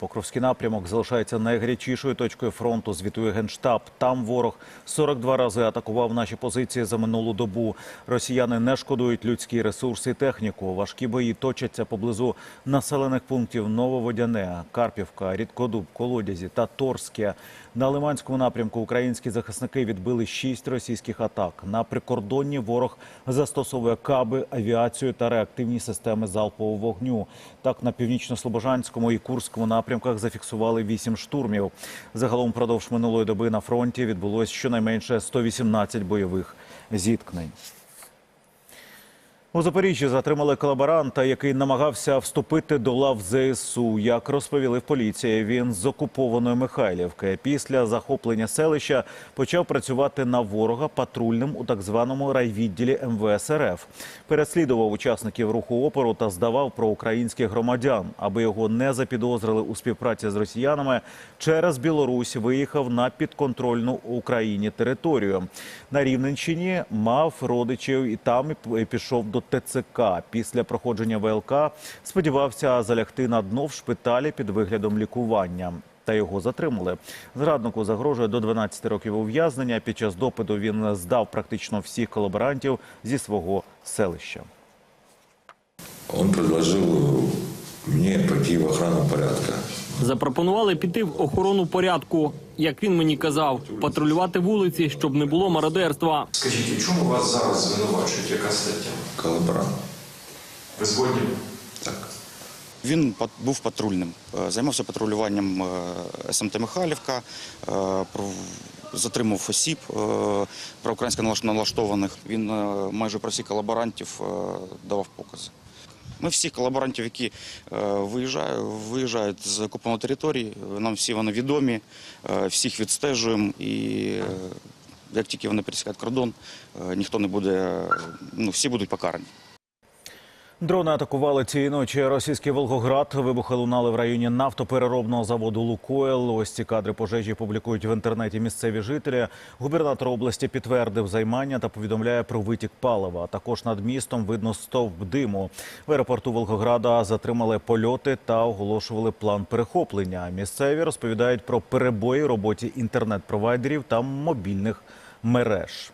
Покровський напрямок залишається найгарячішою точкою фронту. Звітує генштаб. Там ворог 42 рази атакував наші позиції за минулу добу. Росіяни не шкодують людські ресурси і техніку. Важкі бої точаться поблизу населених пунктів Нововодяне, Карпівка, Рідкодуб, Колодязі та Торське. На Лиманському напрямку українські захисники відбили шість російських атак. На прикордонні ворог застосовує каби, авіацію та реактивні системи залпового вогню. Так на північно-слобожанському і Курському напрямках зафіксували вісім штурмів. Загалом впродовж минулої доби на фронті відбулось щонайменше 118 бойових зіткнень. У Запоріжжі затримали колаборанта, який намагався вступити до лав ЗСУ. Як розповіли в поліції, він з окупованої Михайлівки. Після захоплення селища почав працювати на ворога патрульним у так званому райвідділі МВС РФ. Переслідував учасників руху опору та здавав про українських громадян. Аби його не запідозрили у співпраці з росіянами, через Білорусь виїхав на підконтрольну Україні територію. На Рівненщині мав родичів і там пішов до ТЦК. Після проходження ВЛК сподівався залягти на дно в шпиталі під виглядом лікування. Та його затримали. Зраднику загрожує до 12 років ув'язнення. Під час допиту він здав практично всіх колаборантів зі свого селища. Он предложил мне пойти в охрану порядка. Запропонували піти в охорону порядку, як він мені казав, патрулювати вулиці, щоб не було мародерства. Скажіть, у чому вас зараз звинувачують? Яка стаття? Коллаборант. Ви згодні? Так. Він був патрульним, е, займався патрулюванням е, СМТ Михайлівка, е, про- затримав осіб проукраїнсько налаштованих. Він майже про всіх колаборантів давав покази. Ми всіх колаборантів, які е, виїжджають, виїжджають з окупованої території, нам всі вони відомі, е, всіх відстежуємо і е, як тільки вони пересікають кордон, ніхто не буде, ну всі будуть покарані. Дрони атакували цієї ночі російський Волгоград. Вибухи лунали в районі нафтопереробного заводу «Лукойл». Ось ці кадри пожежі публікують в інтернеті місцеві жителі. Губернатор області підтвердив займання та повідомляє про витік палива. Також над містом видно стовп диму. В аеропорту Волгограда затримали польоти та оголошували план перехоплення. Місцеві розповідають про перебої в роботі інтернет-провайдерів та мобільних мереж.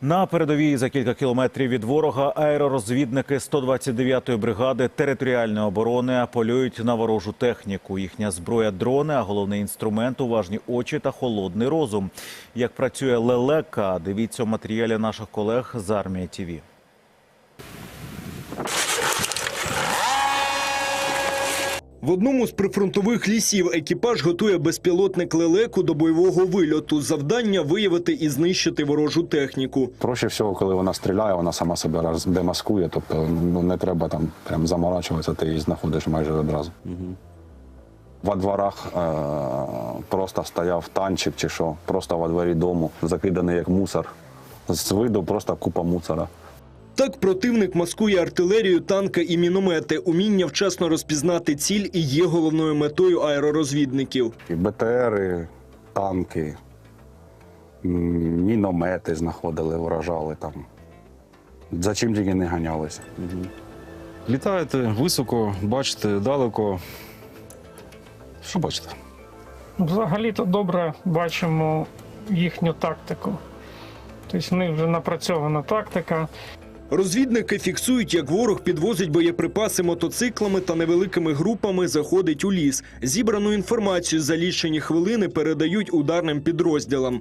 На передовій за кілька кілометрів від ворога аеророзвідники 129-ї бригади територіальної оборони полюють на ворожу техніку. Їхня зброя дрони, а головний інструмент уважні очі та холодний розум. Як працює лелека, дивіться у матеріалі наших колег з армії ТІВІ. В одному з прифронтових лісів екіпаж готує безпілотник лелеку до бойового вильоту. Завдання виявити і знищити ворожу техніку. Проще всього, коли вона стріляє, вона сама себе демаскує, тобто ну, не треба там прям заморачуватися, ти її знаходиш майже одразу. Во дворах е- просто стояв танчик чи що, просто во дворі дому, закиданий як мусор. З виду просто купа мусора. Так противник маскує артилерію, танка і міномети. Уміння вчасно розпізнати ціль і є головною метою аеророзвідників. І БТРи, танки, міномети знаходили, вражали там. За чим тільки не ганялися. Літаєте високо, бачите далеко. Що бачите? Взагалі-то добре бачимо їхню тактику. Тобто в них вже напрацьована тактика. Розвідники фіксують, як ворог підвозить боєприпаси мотоциклами та невеликими групами заходить у ліс. Зібрану інформацію за лічені хвилини передають ударним підрозділам.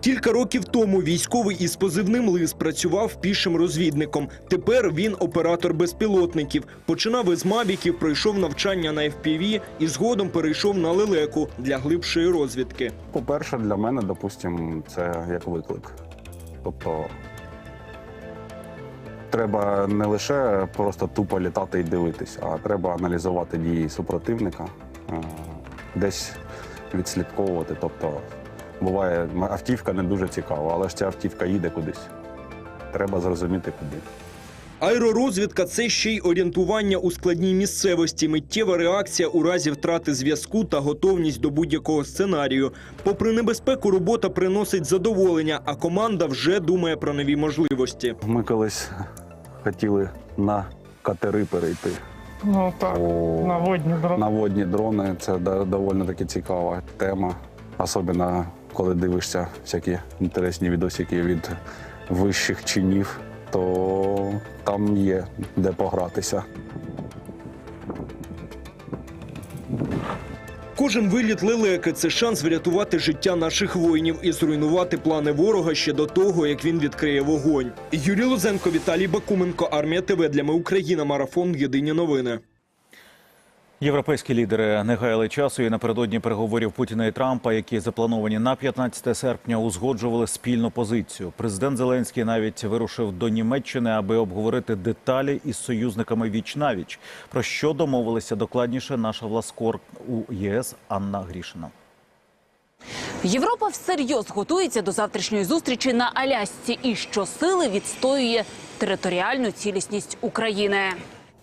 Кілька років тому військовий із позивним Лис працював пішим розвідником. Тепер він оператор безпілотників. Починав із мавіків, пройшов навчання на FPV і згодом перейшов на лелеку для глибшої розвідки. По-перше, для мене, допустим, це як виклик. Тобто треба не лише просто тупо літати і дивитись, а треба аналізувати дії супротивника, е, десь відслідковувати. Тобто, буває, автівка не дуже цікава, але ж ця автівка їде кудись. Треба зрозуміти куди. Аеророзвідка це ще й орієнтування у складній місцевості, миттєва реакція у разі втрати зв'язку та готовність до будь-якого сценарію. Попри небезпеку, робота приносить задоволення, а команда вже думає про нові можливості. Ми колись хотіли на катери перейти. Ну так, О. наводні дрони. Наводні дрони це до- доволі таки цікава тема, особливо коли дивишся всякі інтересні відосики від вищих чинів, то там є де погратися. Кожен виліт лелеки це шанс врятувати життя наших воїнів і зруйнувати плани ворога ще до того, як він відкриє вогонь. Юрій Лузенко, Віталій Бакуменко, Армія ТВ для ми Україна. Марафон. Єдині новини. Європейські лідери не гаяли часу і напередодні переговорів Путіна і Трампа, які заплановані на 15 серпня, узгоджували спільну позицію. Президент Зеленський навіть вирушив до Німеччини, аби обговорити деталі із союзниками віч навіч. Про що домовилися докладніше наша власкор у ЄС Анна Грішина. Європа всерйоз готується до завтрашньої зустрічі на Алясці і щосили відстоює територіальну цілісність України.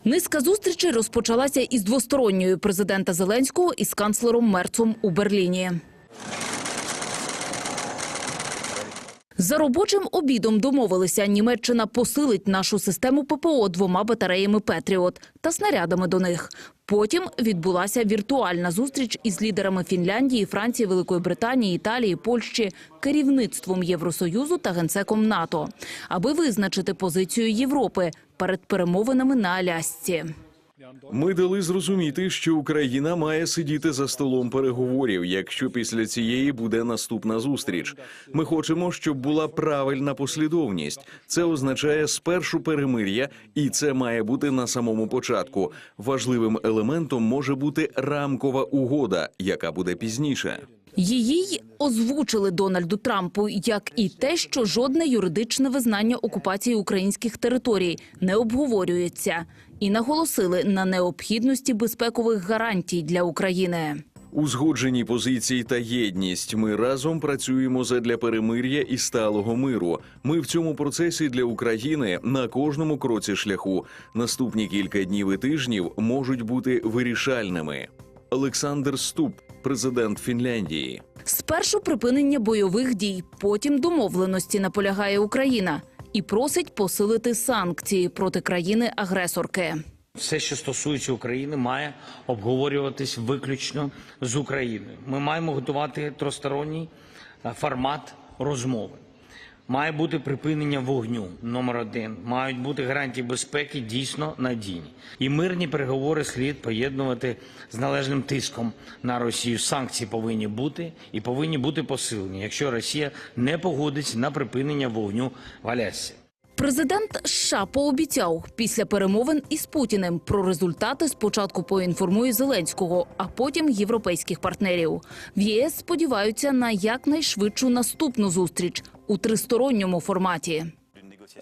Низка зустрічей розпочалася із двосторонньою президента Зеленського із канцлером Мерцом у Берліні. За робочим обідом домовилися, Німеччина посилить нашу систему ППО двома батареями Петріот та снарядами до них. Потім відбулася віртуальна зустріч із лідерами Фінляндії, Франції, Великої Британії, Італії, Польщі, керівництвом Євросоюзу та генсеком НАТО, аби визначити позицію Європи перед перемовинами на Алясці. Ми дали зрозуміти, що Україна має сидіти за столом переговорів, якщо після цієї буде наступна зустріч. Ми хочемо, щоб була правильна послідовність. Це означає спершу перемир'я, і це має бути на самому початку. Важливим елементом може бути рамкова угода, яка буде пізніше. Її й озвучили Дональду Трампу, як і те, що жодне юридичне визнання окупації українських територій не обговорюється, і наголосили на необхідності безпекових гарантій для України. Узгоджені позиції та єдність. Ми разом працюємо задля перемир'я і сталого миру. Ми в цьому процесі для України на кожному кроці шляху. Наступні кілька днів і тижнів можуть бути вирішальними. Олександр Ступ, президент Фінляндії. Спершу припинення бойових дій, потім домовленості наполягає Україна і просить посилити санкції проти країни-агресорки. Все, що стосується України, має обговорюватись виключно з Україною. Ми маємо готувати тросторонній е, формат розмови. Має бути припинення вогню номер один. Мають бути гарантії безпеки дійсно надійні. І мирні переговори слід поєднувати з належним тиском на Росію. Санкції повинні бути і повинні бути посилені, якщо Росія не погодиться на припинення вогню в Алясці. Президент США пообіцяв після перемовин із Путіним про результати спочатку поінформує Зеленського, а потім європейських партнерів. В ЄС сподіваються на якнайшвидшу наступну зустріч у тристоронньому форматі.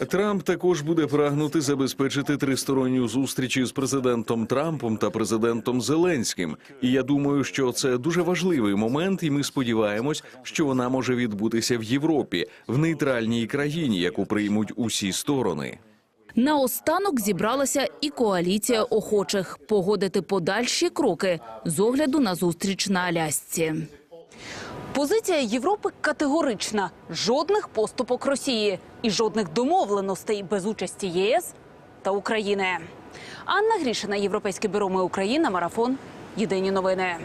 Трамп також буде прагнути забезпечити тристоронню зустріч із президентом Трампом та президентом Зеленським. І я думаю, що це дуже важливий момент, і ми сподіваємось, що вона може відбутися в Європі, в нейтральній країні, яку приймуть усі сторони. Наостанок зібралася і коаліція охочих погодити подальші кроки з огляду на зустріч на Алясці. Позиція Європи категорична: жодних поступок Росії і жодних домовленостей без участі ЄС та України. Анна Грішина, Європейське бюро «Ми Україна», марафон. Єдині новини.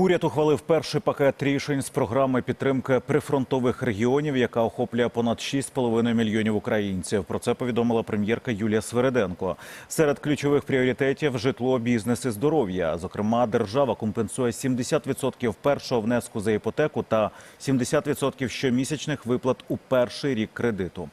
Уряд ухвалив перший пакет рішень з програми підтримки прифронтових регіонів, яка охоплює понад 6,5 мільйонів українців. Про це повідомила прем'єрка Юлія Свериденко. Серед ключових пріоритетів житло, бізнес і здоров'я. Зокрема, держава компенсує 70% першого внеску за іпотеку та 70% щомісячних виплат у перший рік кредиту.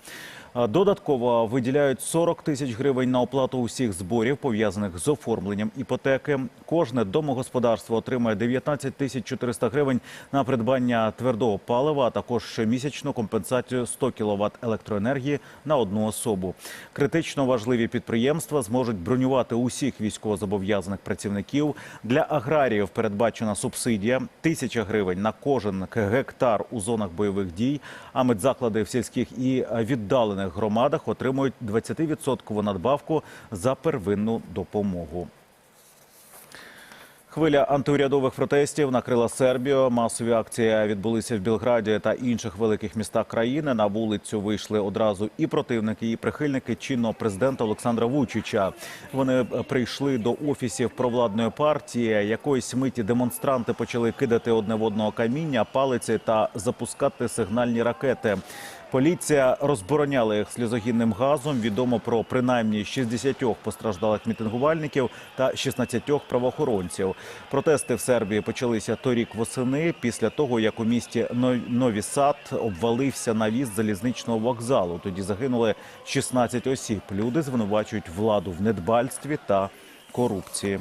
Додатково виділяють 40 тисяч гривень на оплату усіх зборів, пов'язаних з оформленням іпотеки. Кожне домогосподарство отримає 19 тисяч 400 гривень на придбання твердого палива, а також щомісячну компенсацію 100 кВт електроенергії на одну особу. Критично важливі підприємства зможуть бронювати усіх військовозобов'язаних працівників. Для аграріїв передбачена субсидія – тисяча гривень на кожен гектар у зонах бойових дій. А медзаклади в сільських і віддалених громадах отримують 20% надбавку за первинну допомогу. Хвиля антиурядових протестів накрила Сербію. Масові акції відбулися в Білграді та інших великих містах країни. На вулицю вийшли одразу і противники, і прихильники чинного президента Олександра Вучича. Вони прийшли до офісів провладної партії. Якоїсь миті демонстранти почали кидати одне в одного каміння, палиці та запускати сигнальні ракети. Поліція розбороняла їх сльозогінним газом. Відомо про принаймні 60 постраждалих мітингувальників та 16 правоохоронців. Протести в Сербії почалися торік восени, після того як у місті Но- Нові Сад обвалився навіс залізничного вокзалу. Тоді загинули 16 осіб. Люди звинувачують владу в недбальстві та корупції.